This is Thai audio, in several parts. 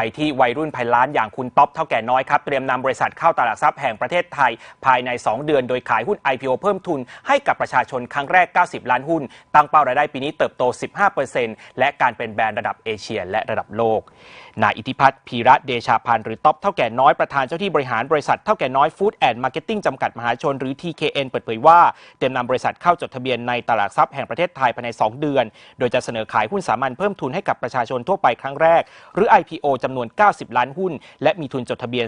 ไปที่วัยรุ่นพันล้านอย่างคุณต๊อบเท่าแก่น้อยครับ เตรียมนำบริษัทเข้าตลาดทรัพย์แห่งประเทศไทย ภายใน 2 เดือนโดยขายหุ้น IPO เพิ่มทุนให้กับประชาชนครั้งแรก 90 ล้านหุ้น ตั้งเป้ารายได้ปีนี้เติบโต 15%และการเป็นแบรนด์ระดับเอเชีย และระดับโลกนายอิทธิพัฒน์พีระเดชาพันธ์หรือต๊อบเท่าแก่น้อยประธานเจ้าที่บริหารบริษัทเท่าแก่น้อยฟู้ดแอนด์มาร์เก็ตติ้งจำกัดมหาชนหรือ TKN เปิดเผยว่าเตรียมนำบริษัทเข้าจดทะเบียนในตลาดทรัพย์แห่งประเทศไทยภายใน 2 เดือน โดยจะเสนอขายหุ้นสามัญเพิ่มทุนให้กับประชาชนทั่วไปครั้งแรก หรือ IPO จำนวน 90 ล้านหุ้น และมีทุนจดทะเบียน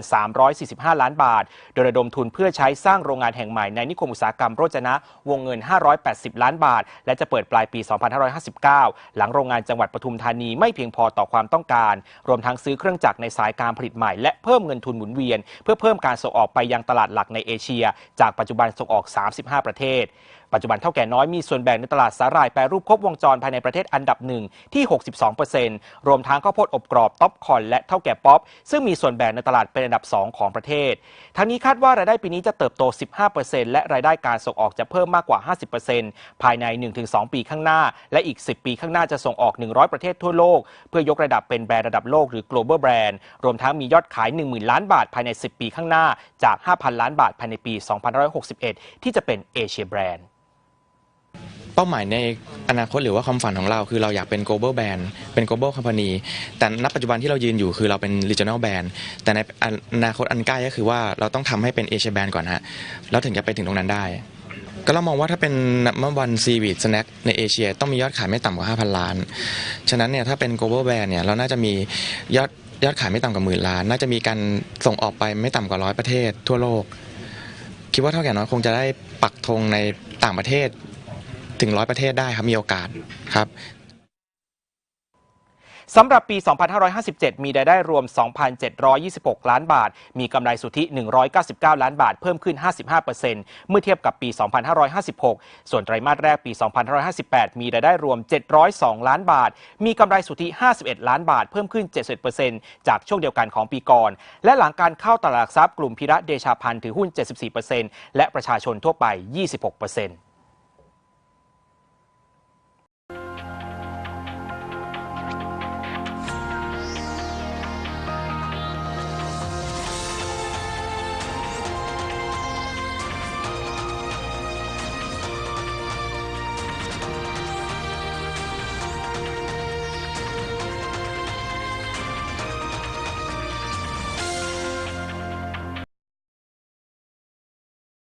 345 ล้านบาท โดยระดมทุนเพื่อใช้สร้างโรงงานแห่งใหม่ในนิคมอุตสาหกรรมโรจนะ วงเงิน 580 ล้านบาท และจะเปิดปลายปี 2559 หลังโรงงานจังหวัดปทุมธานีไม่เพียงพอต่อความต้องการ รวมทั้งซื้อเครื่องจักรในสายการผลิตใหม่ และเพิ่มเงินทุนหมุนเวียน เพื่อเพิ่มการส่งออกไปยังตลาดหลักในเอเชีย จากปัจจุบันส่งออก 35 ประเทศปัจจุบันเท่าแก่น้อยมีส่วนแบ่งในตลาดสาหร่ายแปรรูปครบวงจรภายในประเทศอันดับหนึ่งที่ 62%รวมทั้งข้าวโพดอบกรอบท็อปคอนและเท่าแก่ป๊อปซึ่งมีส่วนแบ่งในตลาดเป็นอันดับ 2 ของประเทศ ทั้งนี้คาดว่ารายได้ปีนี้จะเติบโต 15%และรายได้การส่งออกจะเพิ่มมากกว่า 50%ภายใน 1-2 ปีข้างหน้า และอีก 10 ปีข้างหน้าจะส่งออก 100 ประเทศทั่วโลก เพื่อยกระดับเป็นแบรนด์ระดับโลกหรือ global brand รวมทั้งมียอดขาย 10,000 ล้านบาทภายใน 10 ปีข้างหน้าจาก 5,000 ล้านบาทภายในปี 2561 ที่จะเป็นเอเชียแบรนด์ เป้าหมายในอนาคตหรือว่าความฝันของเรา คือเราอยากเป็น global brand เป็น global company แต่ณปัจจุบันที่เรายืนอยู่คือเราเป็น regional brand แต่ในอนาคตอันใกล้ก็คือว่าเราต้องทำให้เป็น Asia brand ก่อนฮะแล้วถึงจะไปถึงตรงนั้นได้ ก็เรามองว่าถ้าเป็นเมื่อวันซีวีดสแน็คในเอเชีย ต้องมียอดขายไม่ต่ำกว่า 5,000 ล้าน ฉะนั้นเนี่ยถ้าเป็น global brand เนี่ยเราน่าจะมียอดยอดขายไม่ต่ำกว่าหมื่นล้าน น่าจะมีการส่งออกไปไม่ต่ำกว่าร้อยประเทศทั่วโลก คิดว่าเท่าแก่น้อยคงจะได้ปักธงในต่างประเทศ ถึงร้อยประเทศได้ครับมีโอกาสครับสำหรับปี 2557 มีรายได้รวม 2,726 ล้านบาท มีกำไรสุทธิ 199 ล้านบาท เพิ่มขึ้น 55%เมื่อเทียบกับปี 2556 ส่วนไตรมาสแรกปี 2558 มีรายได้รวม 702 ล้านบาท มีกำไรสุทธิ 51 ล้านบาท เพิ่มขึ้น70%จากช่วงเดียวกันของปีก่อน และหลังการเข้าตลาดหลักทรัพย์กลุ่มพิระเดชาพันธ์ถือหุ้น 74%และประชาชนทั่วไป 26%